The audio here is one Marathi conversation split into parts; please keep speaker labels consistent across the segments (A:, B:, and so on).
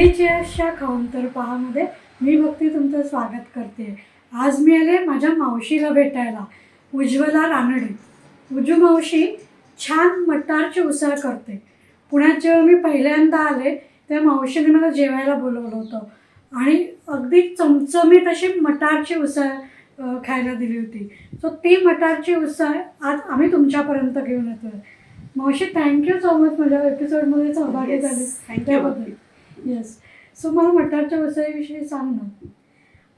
A: खाऊन तर पहामध्ये मी भक्ती तुमचं स्वागत करते. आज मी आले माझ्या मावशीला भेटायला उज्ज्वला रानडे. उजू मावशी छान मटारची उसळ करते. पुण्यात जेव्हा मी पहिल्यांदा आले तेव्हा मावशीने मला जेवायला बोलवलं होतं आणि अगदी चमचमीत अशी मटारची उसळ खायला दिली होती. सो ती मटारची उसळ आज आम्ही तुमच्यापर्यंत घेऊन येतोय. मावशी थँक्यू सो मच माझ्या एपिसोडमध्ये सहभागी झाले त्याबद्दल. येस सो मला मटारच्या उसळीविषयी सांग ना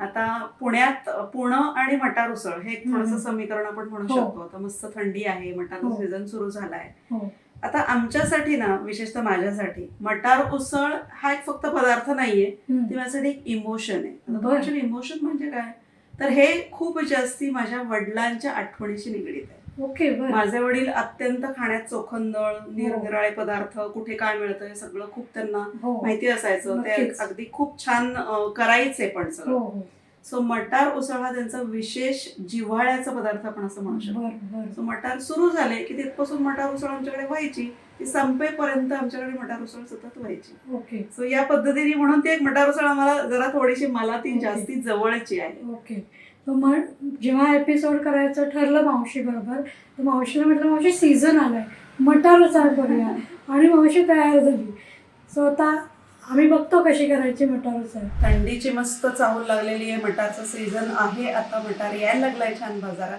B: आता पुण्यात पुणे आणि मटार उसळ हे एक थोडंसं. समीकरण आपण म्हणू
A: हो.
B: शकतो आता मस्त थंडी आहे मटारचा
A: हो.
B: सीझन सुरू झालाय
A: हो
B: आता आमच्यासाठी ना विशेषतः माझ्यासाठी मटार उसळ हा एक फक्त पदार्थ नाहीये. ती माझ्यासाठी एक इमोशन आहे
A: बरं.
B: इमोशन म्हणजे काय तर हे खूप जास्ती माझ्या वडिलांच्या आठवणीशी निगडीत आहे
A: ओके बरं.
B: माझे वडील अत्यंत खाण्यात चोखंदळ निरनिराळे पदार्थ कुठे काय मिळतं हे सगळं खूप त्यांना
A: हो.
B: माहिती असायचं. ते. अगदी खूप छान करायचे पण
A: हो
B: सगळं.
A: हो
B: सो मटार उसळ हा त्यांचा विशेष जिव्हाळ्याचा पदार्थ आपण असं म्हणू शकतो. सो मटार सुरू झाले की तिथपासून मटार उसळ आमच्याकडे व्हायची. ती संपेपर्यंत आमच्याकडे मटार उसळ सतत व्हायची.
A: ओके.
B: सो या पद्धतीने म्हणून ती एक मटार उसळ आम्हाला जरा थोडीशी मला ती. जास्ती जवळची आहे.
A: ओके. तर मग जेव्हा एपिसोड करायचं ठरलं मावशी बरोबर तर मावशीला म्हटलं मावशी सीझन आलाय. मटार चाल करूया. आणि मावशी तयार झाली. सो आता आम्ही बघतो कशी करायची मटारच आहे
B: थंडीची मस्त चाहूल लागलेली आहे. मटारचं सीझन आहे. आता मटार यायला लागलाय छान बाजारात.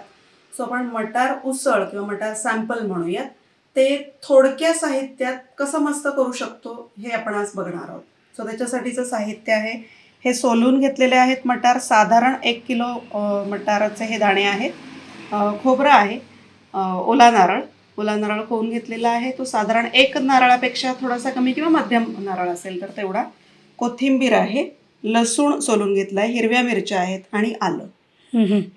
B: सो आपण मटार उसळ किंवा मटार सॅम्पल म्हणूयात. ते थोडक्या साहित्यात कसं मस्त करू शकतो हे आपण आज बघणार आहोत. सो त्याच्यासाठीचं साहित्य आहे. हे सोलून घेतलेले आहेत मटार. साधारण एक किलो मटाराचे हे दाणे आहेत. खोबरं आहे. ओला नारळ. ओला नारळ खोवून घेतलेला आहे. तो साधारण एक नारळापेक्षा थोडासा कमी किंवा मध्यम नारळ असेल तर तेवढा. कोथिंबीर आहे. लसूण सोलून घेतला आहे हिरव्या मिरच्या आहेत आणि आलं.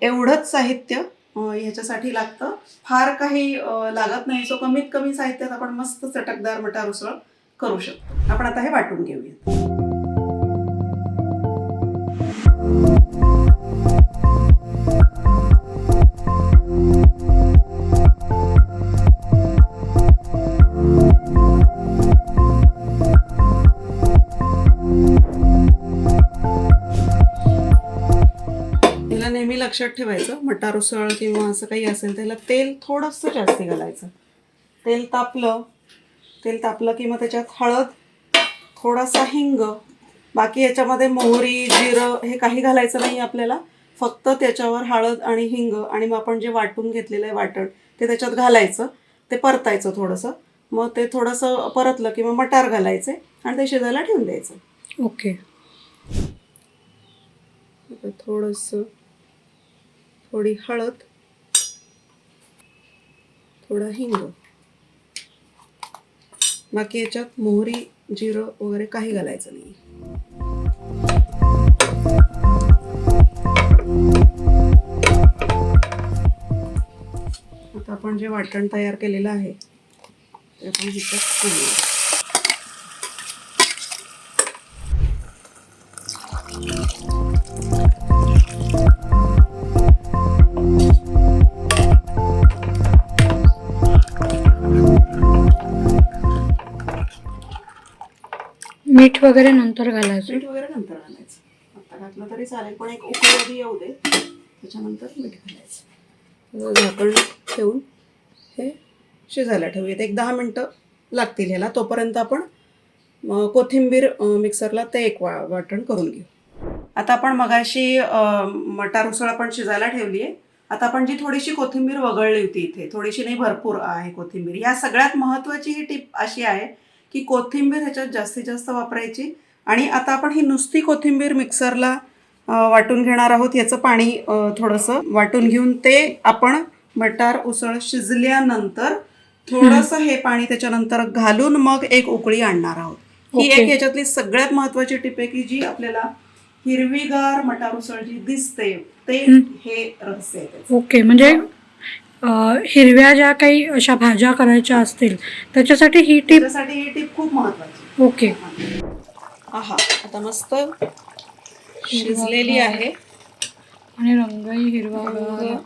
B: एवढंच साहित्य ह्याच्यासाठी लागतं. फार काही लागत नाही. सो कमीत कमी साहित्यात आपण मस्त चटकदार मटार उसळ करू शकतो. आपण आता हे वाटून घेऊया नेहमी लक्षात ठेवायचं मटार उसळ किंवा असं काही असेल त्याला तेल थोडंसं जास्त घालायचं. तेल तापलं तेल तापलं की मग त्याच्यात हळद थोडासा हिंग बाकी याच्यामध्ये मोहरी जिरं हे काही घालायचं नाही आपल्याला. फक्त त्याच्यावर हळद आणि हिंग आणि मग आपण जे वाटून घेतलेलं आहे वाटण ते त्याच्यात घालायचं. ते परतायचं थोडंसं. मग ते थोडंसं परतलं की मग मटार घालायचे आणि ते शिजायला ठेवून द्यायचं.
A: ओके.
B: थोडंसं थोडी हळद थोडा हिंग. बाकी याच्यात मोहरी जिरं वगैरे काही घालायचं नाही. आपण जे वाटण तयार केलेलं आहे ते आपण ह्याच्यात.
A: मीठ वगैरे नंतर घालायचं.
B: मीठ वगैरे नंतर घालायचं. आता घातलं तरी चालेल पण एक उकळी आधी येऊ दे. त्याच्यानंतर मीठ घालायचं. झाकण ठेवून हे शिजायला ठेवूयात. एक दहा मिनटं लागतील ह्याला. तोपर्यंत आपण कोथिंबीर मिक्सरला ते एक वा वाटण करून घेऊ. आता आपण मगाशी मटार उसळ आपण शिजायला ठेवली आहे आता आपण जी थोडीशी कोथिंबीर वगळली होती इथे थोडीशी नाही भरपूर आहे कोथिंबीर. या सगळ्यात महत्त्वाची ही टीप अशी आहे की कोथिंबीर ह्याच्यात जास्तीत जास्त वापरायची. आणि आता आपण ही नुसती कोथिंबीर मिक्सरला वाटून घेणार आहोत. याचं पाणी थोडंसं वाटून घेऊन ते आपण मटार उसळ शिजल्यानंतर थोडंसं हे पाणी त्याच्यानंतर घालून मग एक उकळी आणणार आहोत. ही. एक याच्यातली सगळ्यात महत्वाची टिप आहे की जी आपल्याला हिरवीगार मटार उसळ जी दिसते ते
A: हं.
B: रहस्य.
A: ओके म्हणजे हिरव्या ज्या काही अशा भाज्या करायच्या असतील त्याच्यासाठी ही टीप
B: त्याच्यासाठी ही टीप खूप महत्वाची
A: ओके.
B: आहा आता मस्त शिजलेली आहे.
A: आणि रंगही हिरवा
B: रंग.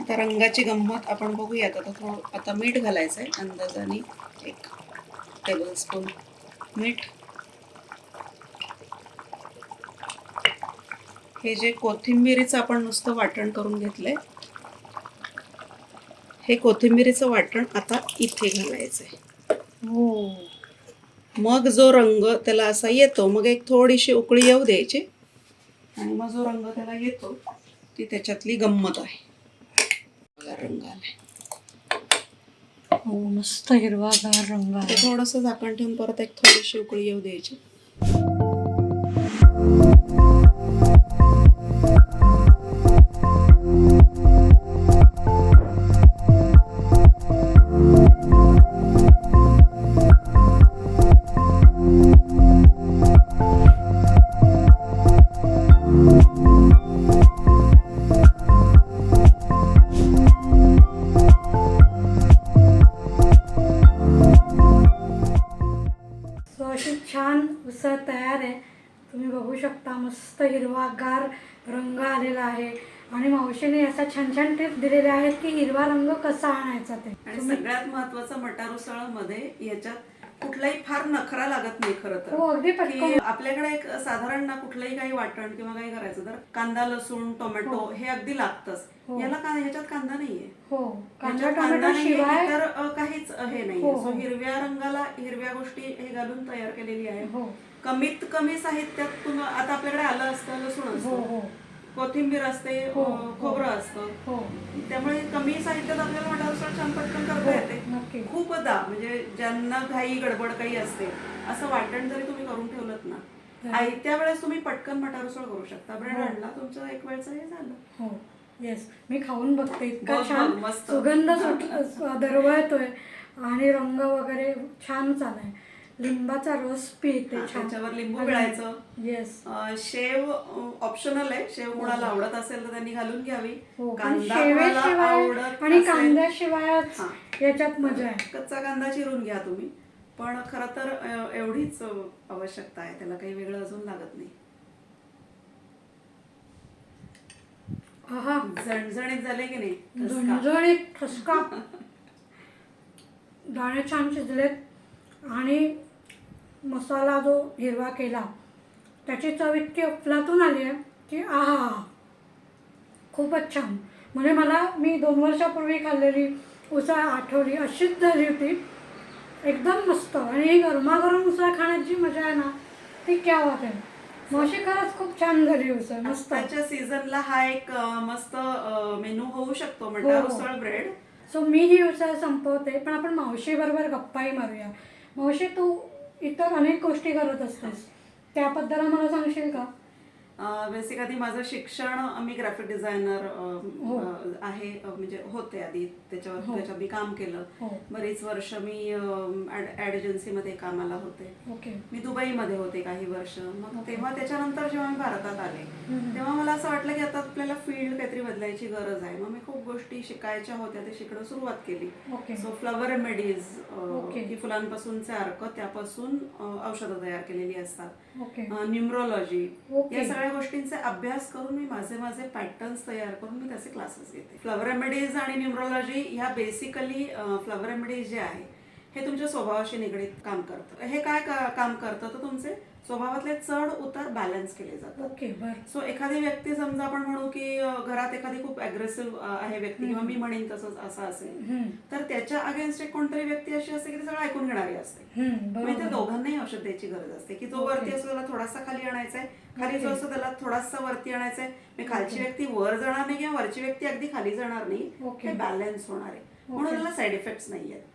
B: आता रंगाची गंमत आपण बघूयात. आता थोडं आता मीठ घालायचं आहे अंदाजाने एक टेबल स्पून मीठ. हे जे कोथिंबिरीचं आपण नुसतं वाटण करून घेतलंय हे कोथिंबिरीचं वाटण आता इथे घालायचंय.
A: हो.
B: मग जो रंग त्याला असा येतो मग एक थोडीशी उकळी येऊ द्यायची. आणि मग जो रंग त्याला येतो ती त्याच्यातली गंमत आहे. रंग आलाय.
A: हो मस्त हिरवागार रंग आहे.
B: थोडंसं झाकण ठेवून परत एक थोडीशी उकळी येऊ द्यायची.
A: मस्त हिरवागार रंग आलेला आहे. आणि मावशीने असा छान छान टिप्स दिलेल्या आहेत की हिरवा रंग कसा आणायचा ते.
B: आणि सगळ्यात महत्वाचं मटार उसळमध्ये याच्यात कुठलाही फार नखरा लागत नाही खरं तर.
A: हो अगदी
B: की
A: पटकन
B: आपल्याकडे एक साधारण ना कुठलंही काही वाटण किंवा काही करायचं तर कांदा लसूण टोमॅटो
A: हो.
B: हे अगदी लागतच.
A: हो.
B: याला का ह्याच्यात कांदा नाहीये.
A: हो. कांदा
B: ह्याच्यात कांदा
A: टोमॅटो
B: नाहीये,
A: शिवाय
B: इतर अ, काहीच हे नाही
A: हो,
B: सो
A: हो.
B: हिरव्या रंगाला हिरव्या गोष्टी हे घालून तयार केलेली आहे.
A: हो.
B: कमीत कमी साहित्यात तुम्हा आता आपल्याकडे आलं असतं लसूण
A: हो
B: असतं.
A: हो.
B: कोथिंबीर असते
A: हो, हो.
B: खोबरं असतं
A: हो
B: त्यामुळे कमी साहित्यात आपल्याला मटार उसळ छान पटकन करता
A: हो,
B: येते. खूपदा म्हणजे ज्यांना घाई गडबड काही असते असं वाटण जरी तुम्ही करून ठेवलं ना
A: हा.
B: आयत्या वेळेस तुम्ही पटकन मटार उसळ करू शकता ब्रेड
A: हो.
B: आणला तुमचं एक वेळचं हे झालं
A: हो येस मी खाऊन बघते इतका छान. सुगंध सुट दरवळतोय आणि रंग वगैरे छान चालाय लिंबाचा रस पिते
B: हा,
A: छान.
B: त्याच्यावर लिंबू
A: आणि-
B: पिळायचं.
A: येस
B: अं, शेव ऑप्शनल आहे. शेव
A: हो.
B: कुणाला आवडत असेल तर त्यांनी घालून घ्यावी.
A: हो पण
B: कांदा कुणाला
A: शेवेशिवाय
B: आवडत
A: आणि कांद्याशिवायच
B: हा.
A: याच्यात मजा आहे.
B: कच्चा कांदा चिरून घ्या तुम्ही. पण खरं तर अं, एवढीच अं, आवश्यकता आहे. त्याला काही वेगळं अजून लागत नाही.
A: आहा
B: झणझणीत झाले की नाही? ठसका.
A: झणझणीत ठसका. दाणे छान शिजलेत. आणि मसाला जो हिरवा केला त्याची चव इतकी अफलातून आली आहे की आहा. खूपच छान. म्हणजे मला मी दोन वर्षापूर्वी खाल्लेली उसळ आठवली अशीच झाली होती. एकदम मस्त. आणि ही गरमागरम उसळ खाण्याची मजा आहे ना ती क्या वाट आहे. मावशी खरंच खूप छान झाली उसळ. मस्त.
B: आत्ताच्या सीझनला हा एक मस्त मेनू होऊ शकतो
A: हो.
B: उसळ ब्रेड
A: सो मी ही उसळ संपवते पण आपण मावशी बरोबर गप्पाही मारूया. मावशी तू इतर अनेक गोष्टी करत असतेस. त्याबद्दल मला सांगशील का?
B: बेसिकली माझं शिक्षण मी ग्राफिक डिझायनर
A: हो.
B: आहे. म्हणजे होते आधी. त्याच्यावर
A: हो.
B: त्याच्यात मी काम केलं.
A: हो.
B: बरीच वर्ष मी ऍड एजन्सीमध्ये कामाला होते.
A: ओके.
B: मी दुबईमध्ये होते काही वर्ष. मग. तेव्हा त्याच्यानंतर जेव्हा मी भारतात आले. तेव्हा मला असं वाटलं की आता आपल्याला फील्ड काहीतरी बदलायची गरज आहे. मग मी खूप गोष्टी शिकायच्या होत्या. ते शिकणं सुरुवात केली. So flower remedies. की फुलांपासूनचे अर्क त्यापासून औषधं तयार केलेली असतात. न्युमरोलॉजी. या सगळ्या गोष्टींचे अभ्यास करून मी माझे माझे पॅटर्न्स तयार करून मी त्याचे क्लासेस घेते. फ्लवर रेमेडीज आणि न्युमरोलॉजी ह्या बेसिकली फ्लवर रेमेडीज जे आहे हे तुमच्या स्वभावाशी निगडीत काम करतं. हे काय का- काम करतं तर तुमचे स्वभावातले चढ उतार बॅलन्स केले जातात.
A: ओके बर.
B: सो एखादी व्यक्ती समजा आपण म्हणू की घरात एखादी खूप अग्रेसिव्ह आहे व्यक्ती किंवा मी म्हणेन तसंच असं असेल. तर त्याच्या अगेन्स्ट एक कोणतरी व्यक्ती अशी असते की ती सगळं ऐकून घेणारी असते. इथे
A: बरोबर.
B: दोघांनाही औषध द्यायची गरज असते की जो. वरती असतो त्याला थोडासा खाली आणायचा आहे खाली जो. असतो त्याला थोडासा वरती आणायचा आहे मी खालची. व्यक्ती वर जाणार नाही किंवा वरची व्यक्ती अगदी खाली जाणार नाही. ते बॅलन्स होणार आहे म्हणून. त्याला साईड इफेक्ट्स नाही आहेत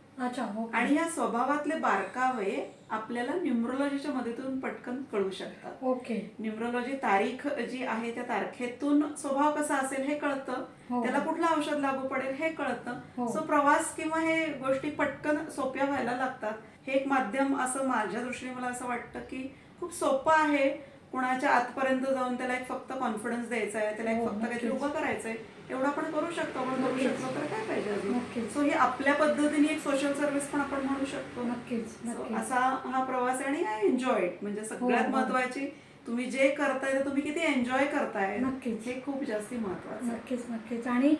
B: आणि या स्वभावातले बारकावे आपल्याला न्युमरोलॉजीच्या मदतीतून पटकन कळू शकतात
A: ओके
B: न्युमरोलॉजी तारीख जी आहे त्या तारखेतून स्वभाव कसा असेल हे कळतं
A: हो.
B: त्याला कुठलं औषध लागू पडेल हे
A: हो.
B: कळतं सो प्रवास किंवा हे गोष्टी पटकन सोप्या व्हायला लागतात हे एक माध्यम असं माझ्या दृष्टीने मला असं वाटतं की खूप सोपं आहे कुणाच्या आतपर्यंत जाऊन त्याला एक फक्त कॉन्फिडन्स द्यायचा आहे त्याला एक
A: हो,
B: फक्त काहीतरी. उभं करायचंय एवढं आपण करू शकतो आपण करू. शकतो तर काय पाहिजे. सो ही आपल्या पद्धतीने एक सोशल सर्व्हिस पण आपण म्हणू शकतो
A: नक्कीच
B: असा हा प्रवास आहे आणि आय एन्जॉय म्हणजे सगळ्यात
A: हो.
B: महत्वाची तुम्ही जे करताय ते तुम्ही किती एन्जॉय करताय.
A: नक्कीच.
B: हे खूप जास्ती महत्वाचं आहे.
A: नक्कीच नक्कीच. आणि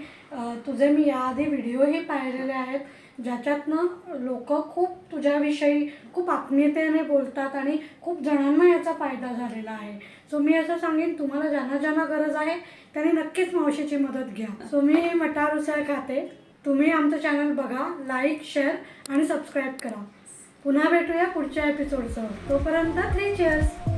A: तुझे मी याआधी व्हिडिओही पाहिलेले आहेत ज्याच्यातनं लोक खूप तुझ्याविषयी खूप आत्मीयतेने बोलतात आणि खूप जणांना याचा फायदा झालेला आहे. सो मी असं सांगेन तुम्हाला ज्यांना ज्यांना गरज आहे त्यांनी नक्कीच मावशीची मदत घ्या. सो मी मटार उसळ खाते. तुम्ही आमचं चॅनल बघा लाईक शेअर आणि सबस्क्राईब करा. पुन्हा भेटूया पुढच्या एपिसोडसह. तोपर्यंत थ्री चेअर्स